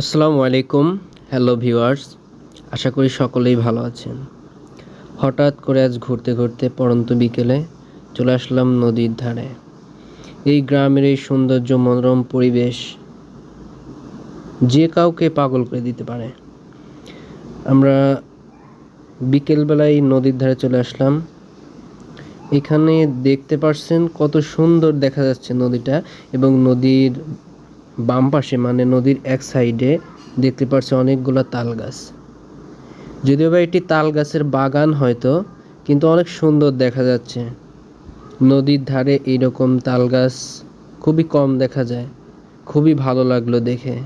আসসালামু আলাইকুম, hello viewers, আশা করি সকলেই ভালো আছেন। হঠাৎ করে আজ ঘুরতে ঘুরতে পরন্ত বিকেলে চলে আসলাম নদীর ধারে। এই গ্রামের এই সৌন্দর্য মনোরম পরিবেশ যে কাউকে পাগল করে দিতে পারে। আমরা বিকেলবেলায় নদীর ধারে চলে আসলাম। এখানে দেখতে পারছেন কত সুন্দর দেখা যাচ্ছে নদীটা এবং নদীর বাম পাশে মানে নদীর এক সাইডে দেখতে পারছি অনেকগুলো তাল গাছ যদিও বা এটি তাল গাছের বাগান হয়তো, কিন্তু অনেক সুন্দর দেখা যাচ্ছে। নদীর ধারে এইরকম তাল গাছ খুবই কম দেখা যায়। খুবই ভালো লাগল দেখে।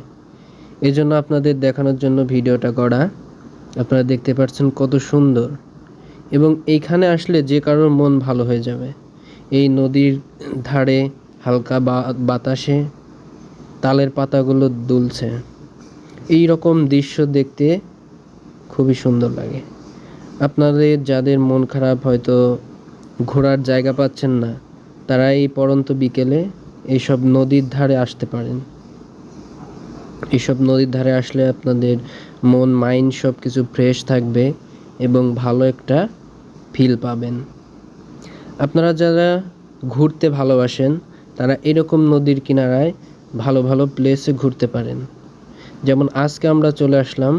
এজন্য আপনাদের দেখানোর জন্য ভিডিওটা করা। আপনারা দেখতে পাচ্ছেন কত সুন্দর। এবং এইখানে আসলে যে কারোর মন ভালো হয়ে যাবে। এই নদীর ধারে হালকা বাতাসে তালের পাতাগুলো দুলছে। এই রকম দৃশ্য দেখতে খুবই সুন্দর লাগে। আপনাদের যাদের মন খারাপ হয়তো ঘোরার জায়গা পাচ্ছেন না তারা এই পরন্ত বিকেলে এইসব নদীর ধারে আসতে পারেন। এইসব নদীর ধারে আসলে আপনাদের মন, মাইন্ড সব কিছু ফ্রেশ থাকবে এবং ভালো একটা ফিল পাবেন। আপনারা যারা ঘুরতে ভালোবাসেন, তারা এরকম নদীর কিনারায় ভালো ভালো প্লেসে ঘুরতে পারেন। যেমন আজকে আমরা চলে আসলাম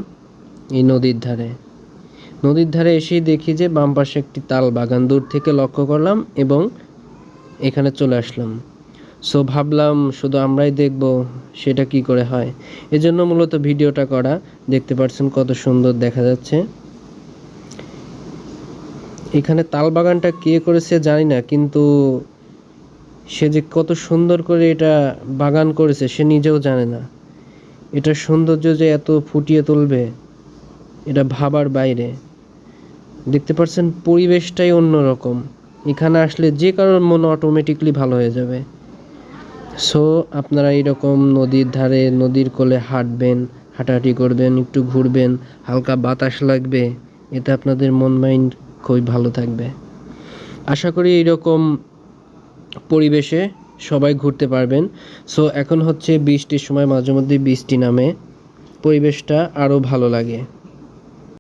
এই নদীর ধারে। নদীর ধারে এসেই দেখি যে বাম পাশে একটি তাল বাগান। দূর থেকে লক্ষ্য করলাম এবং এখানে চলে আসলাম। সো ভাবলাম শুধু আমরাই দেখব সেটা কি করে হয়। এজন্য মূলত ভিডিওটা করা। দেখতে পাচ্ছেন কত সুন্দর দেখা যাচ্ছে। এখানে তাল বাগানটা কে করেছে জানি না, কিন্তু সে যে কত সুন্দর করে এটা বাগান করেছে, সে নিজেও জানে না। এটার সৌন্দর্য যে এত ফুটিয়ে তুলবে, এটা ভাবার বাইরে। দেখতে পাচ্ছেন, পরিবেশটাই অন্যরকম। এখানে আসলে যে কারোর মন অটোমেটিকলি ভালো হয়ে যাবে। সো আপনারা এরকম নদীর ধারে, নদীর কোলে হাঁটবেন, হাঁটাহাঁটি করবেন, একটু ঘুরবেন, হালকা বাতাস লাগবে, এতে আপনাদের মন মাইন্ড খুবই ভালো থাকবে। আশা করি এইরকম পরিবেশে সবাই ঘুরতে পারবেন। সো এখন হচ্ছে বৃষ্টির সময় মাঝে মধ্যে বৃষ্টি নামে। পরিবেশটা আরও ভালো লাগে।